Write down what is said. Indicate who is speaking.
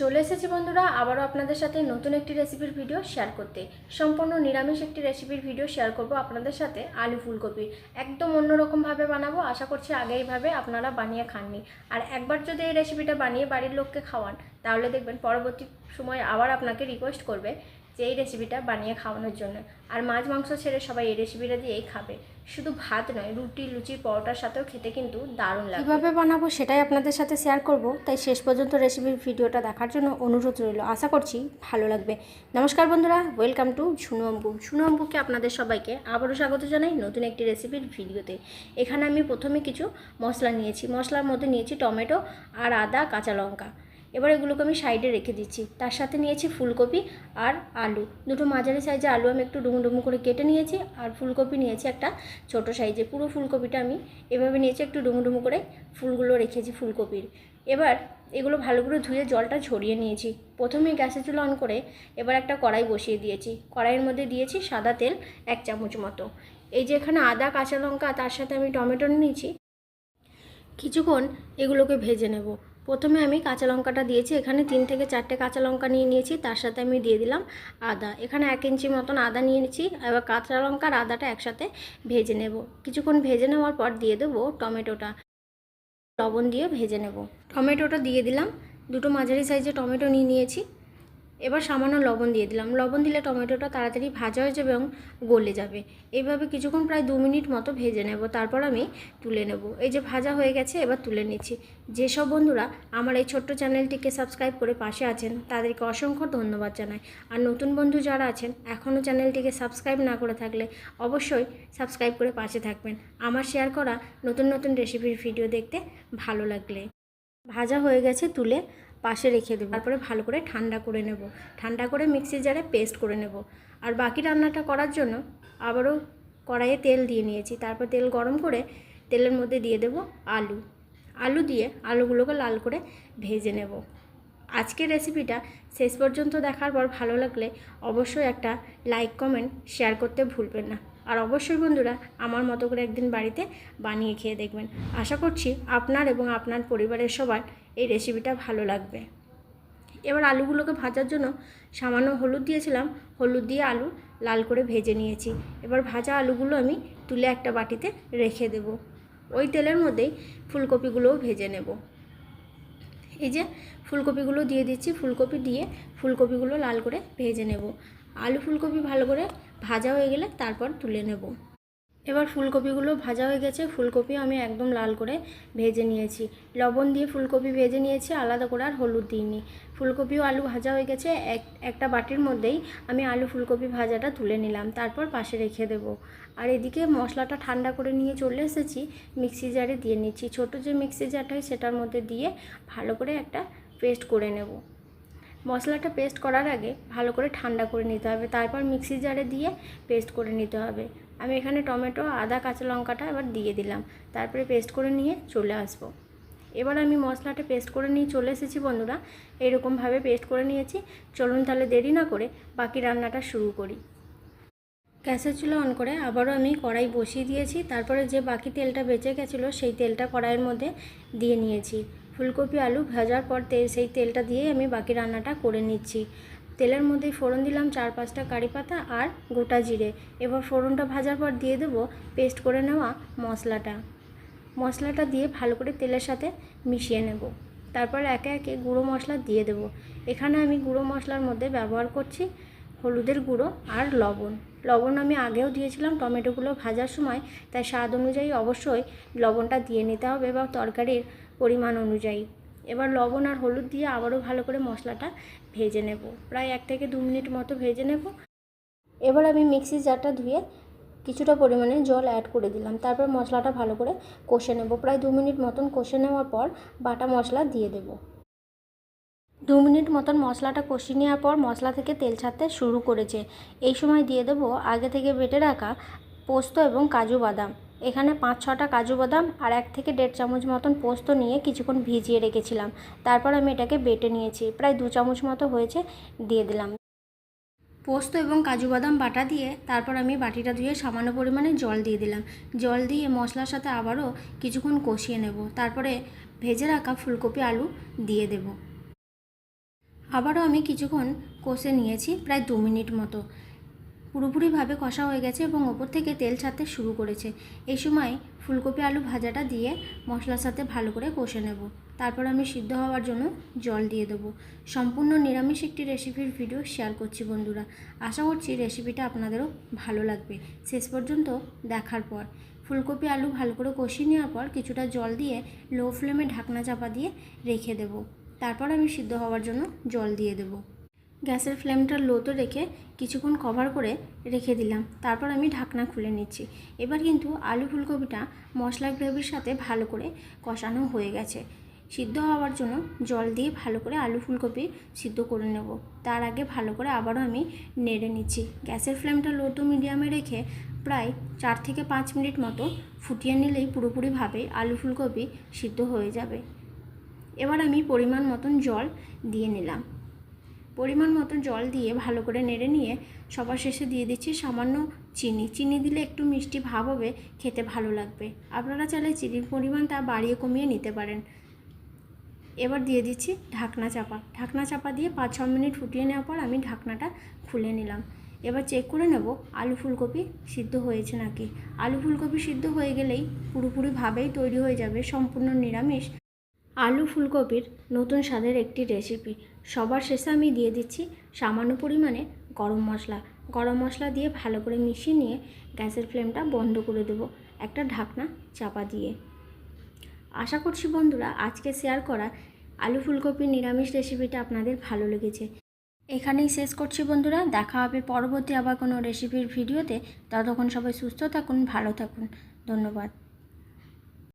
Speaker 1: চলে এসেছি বন্ধুরা, আবারও আপনাদের সাথে নতুন একটি রেসিপির ভিডিও শেয়ার করতে। সম্পূর্ণ নিরামিষ একটি রেসিপির ভিডিও শেয়ার করব আপনাদের সাথে, আলু ফুলকপি। একদম অন্যরকমভাবে বানাবো, আশা করছি আগে এইভাবে আপনারা বানিয়ে খাননি। আর একবার যদি এই রেসিপিটা বানিয়ে বাড়ির লোককে খাওয়ান, তাহলে দেখবেন পরবর্তী সময় আবার আপনাকে রিকোয়েস্ট করবে যে এই রেসিপিটা বানিয়ে খাওয়ানোর জন্য। আর মাছ, মাংস ছেড়ে সবাই এই রেসিপিটা দিয়েই খাবে। শুধু ভাত নয়, রুটি, লুচি, পরোটার সাথেও খেতে কিন্তু দারুণ লাগে
Speaker 2: কীভাবে বানাবো সেটাই আপনাদের সাথে শেয়ার করব। তাই শেষ পর্যন্ত রেসিপির ভিডিওটা দেখার জন্য অনুরোধ রইল। আশা করছি ভালো লাগবে। নমস্কার বন্ধুরা ওয়েলকাম টু ঝুনু অম্বু ঝুনু অম্বুকে আপনাদের সবাইকে আবারও স্বাগত জানাই নতুন একটি রেসিপির ভিডিওতে এখানে আমি প্রথমে কিছু মশলা নিয়েছি। মশলার মধ্যে নিয়েছি টমেটো আর আদা, কাঁচা লঙ্কা। এবার এগুলোকে আমি সাইডে রেখে দিচ্ছি। তার সাথে নিয়েছি ফুলকপি আর আলু। দুটো মাঝারি সাইজে আলু আমি একটু ডুমু ডুমু করে কেটে নিয়েছি আর ফুলকপি নিয়েছি একটা ছোট সাইজে। পুরো ফুলকপিটা আমি এভাবে নিয়েছি একটু ডুমু ডুমু করে ফুলগুলো রেখেছি ফুলকপির। এবার এগুলো ভালো করে ধুয়ে জলটা ঝরিয়ে নিয়েছি। প্রথমে গ্যাসের চুলা অন করে এবার একটা কড়াই বসিয়ে দিয়েছি। কড়াইয়ের মধ্যে দিয়েছি সাদা তেল এক চামচ মতো। এই যে এখানে আদা, কাঁচা লঙ্কা, তার সাথে আমি টমেটো নিয়েছি। কিছুক্ষণ এগুলোকে ভেজে নেব। প্রথমে আমি কাঁচা লঙ্কাটা দিয়েছি, এখানে তিন থেকে চারটে কাঁচা লঙ্কা নিয়ে নিয়েছি, তার সাথে আমি দিয়ে দিলাম আদা। এখানে এক ইঞ্চি মতন আদা নিয়ে নিয়েছি, এবার কাঁচা লঙ্কা আর আদাটা একসাথে ভেজে নেব। কিছুক্ষণ ভেজে নেওয়ার পর দিয়ে দেবো টমেটোটা। লবণ দিয়ে ভেজে নেব। টমেটোটা দিয়ে দিলাম। দুটো মাঝারি সাইজে টমেটো নিয়ে নিয়েছি। এবার সামান্য লবণ দিয়ে দিলাম। লবণ দিলে টমেটোটা তাড়াতাড়ি ভাজা হয়ে যাবে এবং গলে যাবে। এইভাবে কিছুক্ষণ প্রায় দু মিনিট মতো ভেজে নেব। তারপর আমি তুলে নেব। এই যে ভাজা হয়ে গেছে, এবার তুলে নিচ্ছি। যেসব বন্ধুরা আমার এই ছোট্ট চ্যানেলটিকে সাবস্ক্রাইব করে পাশে আছেন, তাদেরকে অসংখ্য ধন্যবাদ জানাই। আর নতুন বন্ধু যারা আছেন, এখনও চ্যানেলটিকে সাবস্ক্রাইব না করে থাকলে অবশ্যই সাবস্ক্রাইব করে পাশে থাকবেন। আমার শেয়ার করা নতুন নতুন রেসিপির ভিডিও দেখতে ভালো লাগলে। ভাজা হয়ে গেছে, তুলে পাশে রেখে দেবো। তারপরে ভালো করে ঠান্ডা করে নেব। ঠান্ডা করে মিক্সি জারে পেস্ট করে নেব। আর বাকি রান্নাটা করার জন্য আবারও কড়াইয়ে তেল দিয়ে নিয়েছি। তারপর তেল গরম করে তেলের মধ্যে দিয়ে দেব আলু। আলু দিয়ে আলুগুলোকে লাল করে ভেজে নেব। আজকের রেসিপিটা শেষ পর্যন্ত দেখার পর ভালো লাগলে অবশ্যই একটা লাইক, কমেন্ট, শেয়ার করতে ভুলবেন না। আর অবশ্যই বন্ধুরা আমার মতো করে একদিন বাড়িতে বানিয়ে খেয়ে দেখবেন। আশা করছি আপনার এবং আপনার পরিবারের সবার এই রেসিপিটা ভালো লাগবে। এবার আলুগুলোকে ভাজার জন্য সামান্য হলুদ দিয়েছিলাম। হলুদ দিয়ে আলু লাল করে ভেজে নিয়েছি। এবার ভাজা আলুগুলো আমি তুলে একটা বাটিতে রেখে দেব। ওই তেলের মধ্যেই ফুলকপিগুলোও ভেজে নেব। এই যে ফুলকপিগুলো দিয়ে দিচ্ছি, ফুলকপি দিয়ে ফুলকপিগুলো লাল করে ভেজে নেব। আলু ফুলকপি ভালো করে ভাজা হয়ে গেলে তারপর তুলে নেব। এবার ফুলকপিগুলো ভাজা হয়ে গেছে ফুলকপি আমি একদম লাল করে ভেজে নিয়েছি। লবণ দিয়ে ফুলকপি ভেজে নিয়েছি, আলাদা করে আর হলুদ দিইনি। ফুলকপি ও আলু ভাজা হয়ে গেছে, এক, একটা বাটির মধ্যেই আমি আলু ফুলকপি ভাজাটা তুলে নিলাম, তারপর পাশে রেখে দেবো। আর এদিকে মশলাটা ঠান্ডা করে নিয়ে চলে এসেছি, মিক্সি জারে দিয়ে নিচ্ছি। ছোটো যে মিক্সি জারটা হয় সেটার মধ্যে দিয়ে ভালো করে একটা পেস্ট করে নেব। মশলাটা পেস্ট করার আগে ভালো করে ঠান্ডা করে নিতে হবে। তারপর মিক্সি জারে দিয়ে পেস্ট করে নিতে হবে। আমি এখানে টমেটো, আদা, কাঁচা লঙ্কাটা এবার দিয়ে দিলাম। তারপরে পেস্ট করে নিয়ে চলে আসব। এবার আমি মশলাটা পেস্ট করে নিয়ে চলে এসেছি বন্ধুরা। এরকমভাবে পেস্ট করে নিয়েছি। চলুন তাহলে দেরি না করে বাকি রান্নাটা শুরু করি। গ্যাসের চুলা অন করে আবারও আমি কড়াই বসিয়ে দিয়েছি। তারপরে যে বাকি তেলটা বেঁচে গেছিল, সেই তেলটা কড়াইয়ের মধ্যে দিয়ে নিয়েছি। ফুলকপি, আলু ভাজার পর সেই তেলটা দিয়েই আমি বাকি রান্নাটা করে নিচ্ছি। তেলের মধ্যে ফোড়ন দিলাম চার পাঁচটা কারি পাতা আর গোটা জিরে। এবার ফোড়নটা ভাজার পর দিয়ে দেবো পেস্ট করে নেওয়া মশলাটা। মশলাটা দিয়ে ভালো করে তেলের সাথে মিশিয়ে নেব। তারপর একে একে গুঁড়ো মশলা দিয়ে দেব। এখানে আমি গুঁড়ো মশলার মধ্যে ব্যবহার করছি হলুদের গুঁড়ো আর লবণ। লবণ আমি আগেও দিয়েছিলাম টমেটোগুলো ভাজার সময়, তাই স্বাদ অনুযায়ী অবশ্যই লবণটা দিয়ে নিতে হবে বা তরকারির পরিমাণ অনুযায়ী। এবার লবণ আর হলুদ দিয়ে আবারও ভালো করে মশলাটা ভেজে নেব। প্রায় এক থেকে দু মিনিট মতো ভেজে নেব। এবার আমি মিক্সি জারটা ধুয়ে কিছুটা পরিমাণে জল অ্যাড করে দিলাম। তারপর মশলাটা ভালো করে কষে নেব। প্রায় দু মিনিট মতন কষে নেওয়ার পর বাটা মশলা দিয়ে দেব। দু মিনিট মতন মশলাটা কষিয়ে নেওয়ার পর মশলা থেকে তেল ছাড়তে শুরু করেছে। এই সময় দিয়ে দেবো আগে থেকে বেটে রাখা পোস্ত এবং কাজু বাদাম। এখানে পাঁচ, ছটা কাজু বাদাম আর এক থেকে দেড় চামচ মতন পোস্ত নিয়ে কিছুক্ষণ ভিজিয়ে রেখেছিলাম। তারপর আমি এটাকে বেটে নিয়েছি। প্রায় দু চামচ মতো হয়েছে, দিয়ে দিলাম। পোস্ত এবং কাজু বাদাম বাটা দিয়ে তারপর আমি বাটিটা ধুয়ে সামান্য পরিমাণে জল দিয়ে দিলাম। জল দিয়ে মশলার সাথে আবারও কিছুক্ষণ কষিয়ে নেব। তারপরে ভেজে রাখা ফুলকপি আলু দিয়ে দেব। আবারও আমি কিছুক্ষণ কষে নিয়েছি, প্রায় দু মিনিট মতো। পুরোপুরিভাবে কষা হয়ে গেছে এবং ওপর থেকে তেল ছাড়তে শুরু করেছে। এই সময় ফুলকপি, আলু ভাজাটা দিয়ে মশলার সাথে ভালো করে কষে নেব। তারপর আমি সিদ্ধ হওয়ার জন্য জল দিয়ে দেবো। সম্পূর্ণ নিরামিষ একটি রেসিপির ভিডিও শেয়ার করছি বন্ধুরা। আশা করছি রেসিপিটা আপনাদেরও ভালো লাগবে। শেষ পর্যন্ত দেখার পর। ফুলকপি, আলু ভালো করে কষিয়ে নেওয়ার পর কিছুটা জল দিয়ে লো ফ্লেমে ঢাকনা চাপা দিয়ে রেখে দেব। তারপর আমি সিদ্ধ হওয়ার জন্য জল দিয়ে দেবো। গ্যাসের ফ্লেমটা লোতে রেখে কিছুক্ষণ কভার করে রেখে দিলাম। তারপর আমি ঢাকনা খুলে নিচ্ছি। এবার কিন্তু আলু ফুলকপিটা মশলা গ্রেভির সাথে ভালো করে কষানো হয়ে গেছে। সিদ্ধ হওয়ার জন্য জল দিয়ে ভালো করে আলু ফুলকপি সিদ্ধ করে নেব। তার আগে ভালো করে আবারও আমি নেড়ে নিচ্ছি। গ্যাসের ফ্লেমটা লো টু মিডিয়ামে রেখে প্রায় চার থেকে পাঁচ মিনিট মতো ফুটিয়ে নিলেই পুরোপুরিভাবে আলু ফুলকপি সিদ্ধ হয়ে যাবে। এবার আমি পরিমাণ মতন জল দিয়ে নিলাম। পরিমাণ মতো জল দিয়ে ভালো করে নেড়ে নিয়ে সবার শেষে দিয়ে দিচ্ছি সামান্য চিনি। চিনি দিলে একটু মিষ্টি ভাব হবে, খেতে ভালো লাগবে। আপনারা চাইলে চিনির পরিমাণটা বাড়িয়ে কমিয়ে নিতে পারেন। এবার দিয়ে দিচ্ছি ঢাকনা চাপা। ঢাকনা চাপা দিয়ে পাঁচ ছ মিনিট ফুটিয়ে নেওয়ার পর আমি ঢাকনাটা খুলে নিলাম। এবার চেক করে নেব আলু ফুলকপি সিদ্ধ হয়েছে নাকি। আলু ফুলকপি সিদ্ধ হয়ে গেলেই পুরোপুরিভাবেই তৈরি হয়ে যাবে, সম্পূর্ণ নিরামিষ। আলু ফুলকপির নতুন স্বাদের একটি রেসিপি সবার শেষে আমি দিয়ে দিচ্ছি সামান্য পরিমাণে গরম মশলা। গরম মশলা দিয়ে ভালো করে মিশিয়ে নিয়ে গ্যাসের ফ্লেমটা বন্ধ করে দেবো একটা ঢাকনা চাপা দিয়ে। আশা করছি বন্ধুরা আজকে শেয়ার করা আলু ফুলকপির নিরামিষ রেসিপিটা আপনাদের ভালো লেগেছে। এখানেই শেষ করছি বন্ধুরা, দেখা হবে পরবর্তী আবার কোনো রেসিপির ভিডিওতে ততক্ষণ সবাই সুস্থ থাকুন, ভালো থাকুন। ধন্যবাদ।